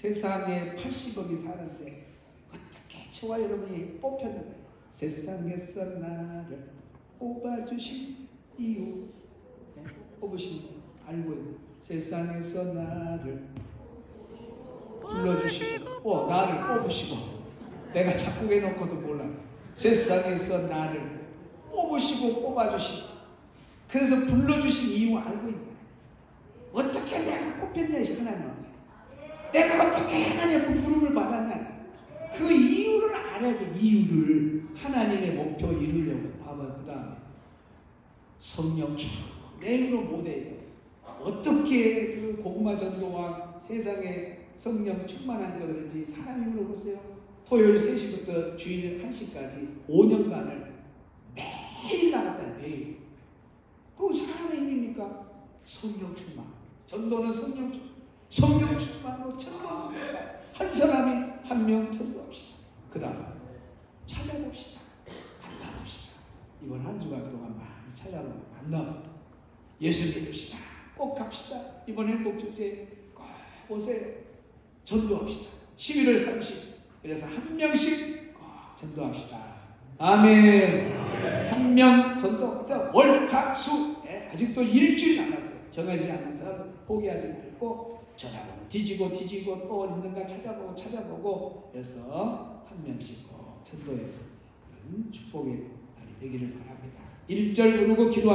세상에 80억이 사는데 어떻게 저와 여러분이 뽑혔는가요? 세상에서 나를 뽑아주신 이유 네? 뽑으신 분 알고 있는 세상에서 나를 불러주시고 어, 나를 뽑으시고 내가 작곡해 놓고도 몰라 세상에서 나를 뽑으시고 뽑아주시고 그래서 불러주신 이유 알고 있나 어떻게 내가 뽑혔냐 이 하나님 내가 어떻게 하나님의 부름을 받았냐? 그 이유를 알아야 돼. 이유를 하나님의 목표 이루려고. 봐봐 그 다음에. 성령 충내 힘으로 못해. 어떻게 그 고구마 전도와 세상에 성령 충만한 것들인지 사람 힘으로 보세요 토요일 3시부터 주일 1시까지 5년간을 매일 나갔다 매일 그 사람의 힘입니까? 성령 충만 전도는 성령 충만 성령 충만으로 전도하는 거야. 한 사람이 한 명 전도합시다. 그 다음 찾아봅시다. 만나봅시다. 이번 한 주간 동안 많이 찾아보고 만나 예수 믿읍시다. 꼭 갑시다. 이번 행복축제 꼭 오세요. 전도합시다. 11월 30일 그래서 한 명씩 꼭 전도합시다. 아멘. 한 명 전도. 그래서 월화수 예, 아직도 일주일 남았어요. 정하지 않은 사람 포기하지 말고 전화번호 뒤지고 뒤지고 또 있는가 찾아보고 찾아보고 그래서 한 명씩 꼭 전도의 그런 축복의 날이 되기를 바랍니다. 1절 부르고 기도하